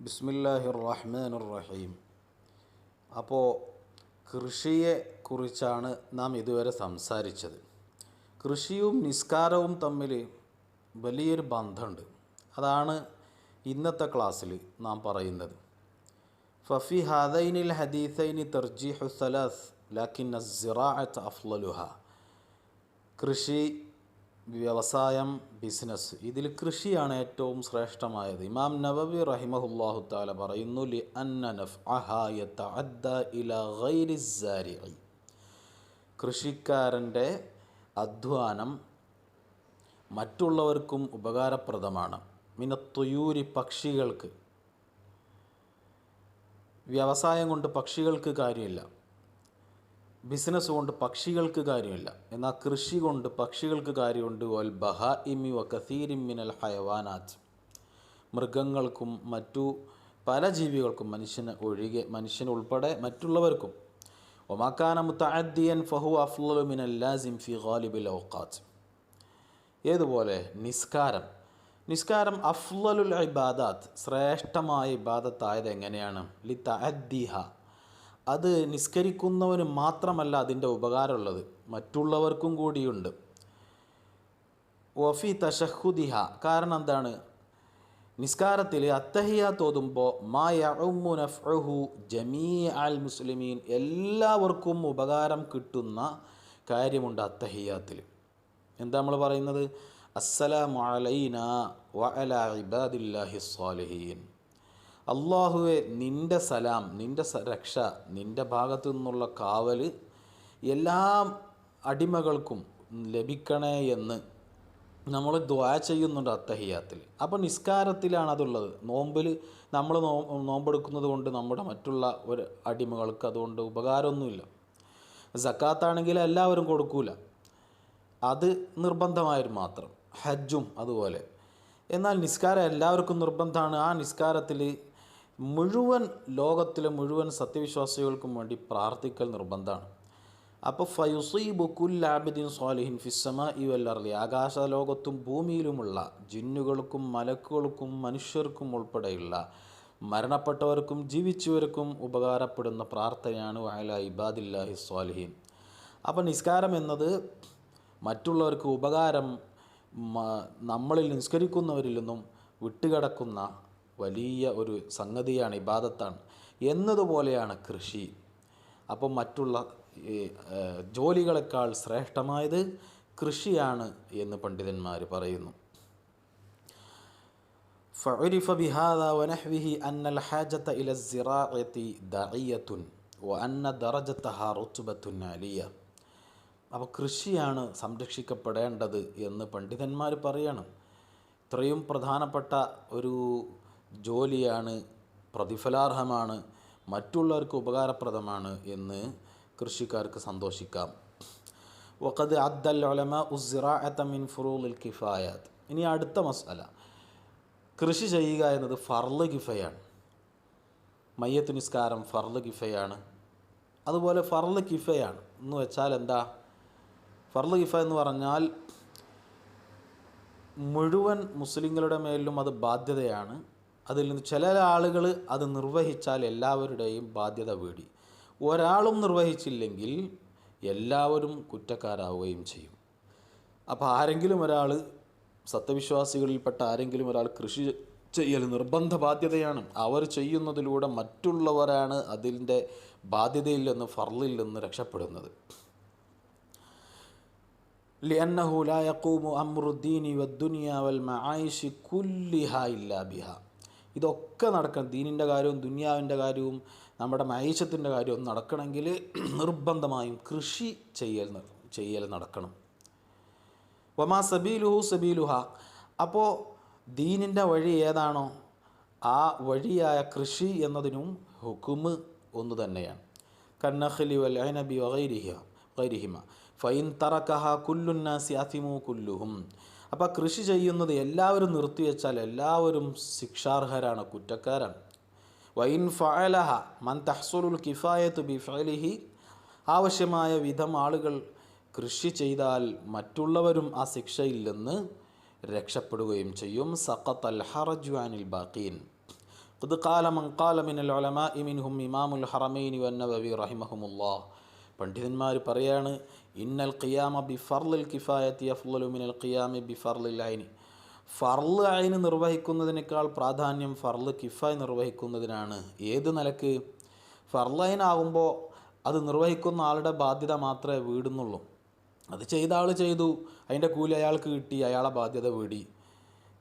ബിസ്മില്ലാഹി റഹ്മാൻ റഹീം അപ്പോൾ കൃഷിയെ കുറിച്ചാണ് നാം ഇതുവരെ സംസാരിച്ചത്. കൃഷിയും നിസ്കാരവും തമ്മിൽ വലിയൊരു ബന്ധമുണ്ട്. അതാണ് ഇന്നത്തെ ക്ലാസ്സിൽ നാം പറയുന്നത്. ഫഫി ഹാദൈനിൽ ഹദീസൈനി തർജീഹു സലാസ് ലാക്കിൻ അസ്സിറാഅത്ത് അഫ്ലലുഹ. കൃഷി വ്യവസായം ബിസിനസ്. ഇതിൽ കൃഷിയാണ് ഏറ്റവും ശ്രേഷ്ഠമായത്. ഇമാം നവവി റഹിമഹുല്ലാഹു താല പറയുന്നു ലി അന്ന കൃഷിക്കാരന്റെ അധ്വാനം മറ്റുള്ളവർക്കും ഉപകാരപ്രദമാണ്. മിനത്തുയൂരി പക്ഷികൾക്ക്. വ്യവസായം കൊണ്ട് പക്ഷികൾക്ക് കാര്യമില്ല. ബിസിനസ് കൊണ്ട് പക്ഷികൾക്ക് കാര്യമില്ല. എന്നാൽ കൃഷി കൊണ്ട് പക്ഷികൾക്ക് കാര്യമുണ്ട്. വൽ ബഹ ഇമി വ കസീരിം മിനൽ ഹയവാനാത്ത് മൃഗങ്ങൾക്കും മറ്റു പല ജീവികൾക്കും മനുഷ്യന് ഒഴികെ മനുഷ്യനുൾപ്പെടെ മറ്റുള്ളവർക്കും. ഒമാക്കാന മുത്തഅദ്ദിയൻ ഫഹു അഫ്ലുമിൻ ലാസിം ഫി ഗാലിബിൽ ഔഖാത്ത് ഏതുപോലെ? നിസ്കാരം. നിസ്കാരം അഫ്ലലുൽ ഇബാദാത്ത്. ശ്രേഷ്ഠമായ ഇബാദത്തായത് എങ്ങനെയാണ്? ലി തഅദ്ദിഹ അത് നിസ്കരിക്കുന്നവന് മാത്രമല്ല അതിന്റെ ഉപകാരമുള്ളത്. മറ്റുള്ളവർക്കും കൂടിയുണ്ട്. വഫി തഷഹുദിഹ കാരണം എന്താണ്? നിസ്കാരത്തിൽ അത്തഹിയ തോതുമ്പോൾ മാ ജമീ അൽ മുസ്ലിമീൻ. എല്ലാവർക്കും ഉപകാരം കിട്ടുന്ന കാര്യമുണ്ട് അത്തഹിയാത്തിൽ. എന്താ നമ്മൾ പറയുന്നത്? അസ്സലാമു അലൈന വഅലാ ഇബാദില്ലാഹി സ്വാലിഹീൻ അള്ളാഹുവെ നിന്റെ സലാം നിന്റെ രക്ഷ നിന്റെ ഭാഗത്തു നിന്നുള്ള കാവൽ എല്ലാ അടിമകൾക്കും ലഭിക്കണേ എന്ന് നമ്മൾ ദ്വാ ചെയ്യുന്നുണ്ട് അത്തഹിയാത്തിൽ. അപ്പോൾ നിസ്കാരത്തിലാണ് അതുള്ളത്. നോമ്പിൽ നമ്മൾ നോ നോമ്പെടുക്കുന്നത് കൊണ്ട് നമ്മുടെ മറ്റുള്ള ഒരു അടിമകൾക്ക് അതുകൊണ്ട് ഉപകാരമൊന്നുമില്ല. സക്കാത്താണെങ്കിൽ എല്ലാവരും കൊടുക്കൂല. അത് നിർബന്ധമായൊരു മാത്രം. ഹജ്ജും അതുപോലെ. എന്നാൽ നിസ്കാരം എല്ലാവർക്കും നിർബന്ധമാണ്. ആ നിസ്കാരത്തിൽ മുഴുവൻ ലോകത്തിലെ മുഴുവൻ സത്യവിശ്വാസികൾക്കും വേണ്ടി പ്രാർത്ഥിക്കൽ നിർബന്ധമാണ്. അപ്പോൾ ഫയുസീബു കുല്ലാബിദിൻ സ്വാലിഹിൻ ഫിസ്സമ ഇവല്ലർലി ആകാശലോകത്തും ഭൂമിയിലുമുള്ള ജിന്നുകൾക്കും മലക്കുകൾക്കും മനുഷ്യർക്കും ഉൾപ്പെടെയുള്ള മരണപ്പെട്ടവർക്കും ജീവിച്ചവർക്കും ഉപകാരപ്പെടുന്ന പ്രാർത്ഥനയാണ് വയല ഇബാദില്ലാഹി സ്വാലിഹീൻ. അപ്പോൾ നിസ്കാരം എന്നത് മറ്റുള്ളവർക്ക് ഉപകാരം നമ്മളിൽ നിസ്കരിക്കുന്നവരിൽ നിന്നും വിട്ടുകിടക്കുന്ന വലിയ ഒരു സംഗതിയാണ് ഇബാദത്താണ് എന്നതുപോലെയാണ് കൃഷി അപ്പം മറ്റുള്ള ജോലികളെക്കാൾ ശ്രേഷ്ഠമായത് കൃഷിയാണ് എന്ന് പണ്ഡിതന്മാർ പറയുന്നു فعرف بهذا ونحوه أن الحاجة إلى الزراعة داعية وأن درجتها رتبة عالية അപ്പോൾ കൃഷിയാണ് സംരക്ഷിക്കപ്പെടേണ്ടത് എന്ന് പണ്ഡിതന്മാർ പറയണം ഇത്രയും പ്രധാനപ്പെട്ട ഒരു ജോലിയാണ് പ്രതിഫലാർഹമാണ് മറ്റുള്ളവർക്ക് ഉപകാരപ്രദമാണ് എന്ന് കൃഷിക്കാർക്ക് സന്തോഷിക്കാം. വഖദ് അദ്ദൽ ഒലമ ഉസിറാഅത്ത മിൻ ഫുറൂൽ കിഫായാത്ത്. ഇനി അടുത്ത മസാല. കൃഷി ചെയ്യുക എന്നത് ഫർൾ കിഫയാണ്. മയ്യത്ത് നിസ്കാരം ഫർൾ കിഫയാണ്. അതുപോലെ ഫർൾ കിഫയാണ്. എന്ന് വെച്ചാൽ എന്താ? ഫർൾ കിഫ എന്ന് പറഞ്ഞാൽ മുഴുവൻ മുസ്ലിങ്ങളുടെ മേലിലും അത് ബാധ്യതയാണ്. അതിൽ നിന്ന് ചില ആളുകൾ അത് നിർവഹിച്ചാൽ എല്ലാവരുടെയും ബാധ്യത വീടി. ഒരാളും നിർവഹിച്ചില്ലെങ്കിൽ എല്ലാവരും കുറ്റക്കാരാവുകയും ചെയ്യും. അപ്പോൾ ആരെങ്കിലും ഒരാൾ സത്യവിശ്വാസികളിൽപ്പെട്ട ആരെങ്കിലും ഒരാൾ കൃഷി ചെയ്യൽ നിർബന്ധ ബാധ്യതയാണ്. അവർ ചെയ്യുന്നതിലൂടെ മറ്റുള്ളവരാണ് അതിന്റെ ബാധ്യതയിൽ നിന്ന് ഫർളിൽ നിന്ന് രക്ഷപ്പെടുന്നത്. ലിയന്നഹു ലാ യഖൂമു അംറുദ്ദീനി മായിഷി വൽ കുല്ലിഹ ഇല്ലാ ബിഹ. ഇതൊക്കെ നടക്കണം. ദീനിന്റെ കാര്യവും ദുനിയാവിന്റെ കാര്യവും നമ്മുടെ മൈശത്തിന്റെ കാര്യവും നടക്കണമെങ്കിൽ നിർബന്ധമായും കൃഷി ചെയ്യൽ ചെയ്യൽ നടക്കണം. വമാ സബീലുഹു സബീലുഹ. അപ്പോൾ ദീനിന്റെ വഴി ഏതാണോ ആ വഴിയായ കൃഷി എന്നതിനും ഹുക്കുമ് ഒന്ന് തന്നെയാണ്. കന്നഹലി വൽ വൈരിഹ വൈരിഹിമ ഫൈൻ തറക്കഹ കുല്ലുന്നാസി അസിമു കുല്ലുഹും. അപ്പോൾ കൃഷി ചെയ്യുന്നത് എല്ലാവരും നിർത്തിവെച്ചാൽ എല്ലാവരും ശിക്ഷാർഹരാണ് കുറ്റക്കാരാണ്. വൈൻ ഫഅലഹ മൻ തഹസുലുൽ കിഫായത്ത് ബി ഫഅലിഹി ആവശ്യമായ വിധം ആളുകൾ കൃഷി ചെയ്താൽ മറ്റുള്ളവരും ആ ശിക്ഷയിൽ നിന്ന് രക്ഷപ്പെടുകയും ചെയ്യും. സഖത്ത് അൽഹറജ്വാനിൽ ബാക്കീൻ ഇത് കാലമൻ കാലമിനൽ ഒലമ ഇമിൻഹും ഇമാമുൽ ഹറമൈനി വന്നബി റഹിമഹുമുല്ലാ. പണ്ഡിതന്മാർ പറയാണ് ഇന്നൽ ഖിയാമ ബി ഫർലിൽ കിഫായത്തി അഫ്ലു മിനൽ ഖിയാമി ബി ഫർലിൽ ഐനി. ഫർൾ ഐന് നിർവഹിക്കുന്നതിനേക്കാൾ പ്രാധാന്യം ഫർൾ കിഫായ് നിർവഹിക്കുന്നതിനാണ്. ഏത് നിലയ്ക്ക്? ഫർലൈനാകുമ്പോൾ അത് നിർവഹിക്കുന്ന ആളുടെ ബാധ്യത മാത്രമേ വീടുന്നുള്ളൂ. അത് ചെയ്ത ആൾ ചെയ്തു അതിന്റെ കൂലി അയാൾക്ക് കിട്ടി അയാളെ ബാധ്യത വീടി.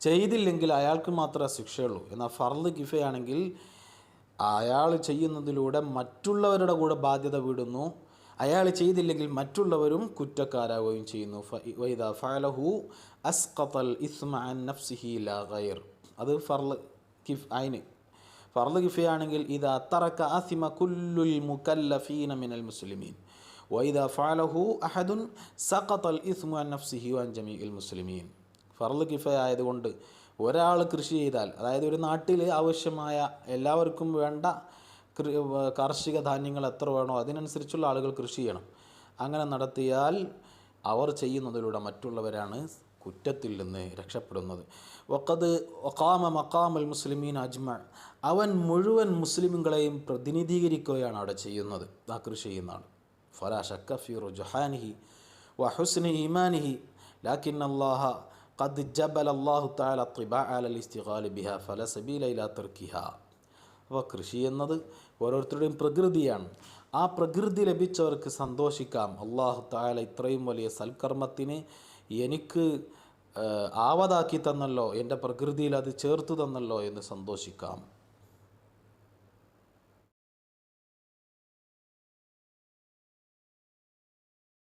ചെയ്തില്ലെങ്കിൽ അയാൾക്ക് മാത്രമേ ശിക്ഷയുള്ളൂ. എന്നാൽ ഫർദ് കിഫയാണെങ്കിൽ അയാൾ ചെയ്യുന്നതിലൂടെ മറ്റുള്ളവരുടെ കൂടെ ബാധ്യത വിടുന്നു. അയാൾ ചെയ്തില്ലെങ്കിൽ മറ്റുള്ളവരും കുറ്റക്കാരാവുകയും ചെയ്യുന്നു. അത് ഫർൾ കിഫ് അയിന്. ഫർൾ കിഫയാണെങ്കിൽ ഇത് അത്തറക്ക ആസിമ കുല്ലുൽ മുക്കല്ലഫീന മിനൽ മുസ്ലിമീൻ. വൈദ ഫാലഹു അഹദുൻ സഖത്തൽ ഇസ്മാൻ നഫ്സിഹി വാൻ ജമീ മുസ്ലിമീൻ. ഫർൾ കിഫ ആയതുകൊണ്ട് ഒരാൾ കൃഷി ചെയ്താൽ അതായത് ഒരു നാട്ടിൽ ആവശ്യമായ എല്ലാവർക്കും വേണ്ട കാർഷിക ധാന്യങ്ങൾ എത്ര വേണോ അതിനനുസരിച്ചുള്ള ആളുകൾ കൃഷി ചെയ്യണം അങ്ങനെ നടത്തിയാൽ അവർ ചെയ്യുന്നതിലൂടെ മറ്റുള്ളവരാണ് കുറ്റത്തിൽ നിന്ന് രക്ഷപ്പെടുന്നത് വക്കത് ഒക്കാമ മക്കാമൽ മുസ്ലിമീൻ അജ്മ അവൻ മുഴുവൻ മുസ്ലിമുകളെയും പ്രതിനിധീകരിക്കുകയാണ് അവിടെ ചെയ്യുന്നത് ആ കൃഷി ചെയ്യുന്ന ആൾ ഫലാ ഷക്ക ഫി റുജഹാനിഹി വഹുസ്നി ഈമാനിഹി ലാക്കിൻ അല്ലാഹ قد جبل الله تعالى الطباع على الاستغلال بها فلا سبيل إلى تركها അപ്പോൾ കൃഷി എന്നത് ഓരോരുത്തരുടെയും പ്രകൃതിയാണ്. ആ പ്രകൃതി ലഭിച്ചവർക്ക് സന്തോഷിക്കാം. അള്ളാഹു താല ഇത്രയും വലിയ സൽക്കർമ്മത്തിന് എനിക്ക് ആവതാക്കി തന്നല്ലോ. എന്റെ പ്രകൃതിയിൽ അത് ചേർത്ത് തന്നല്ലോ എന്ന് സന്തോഷിക്കാം.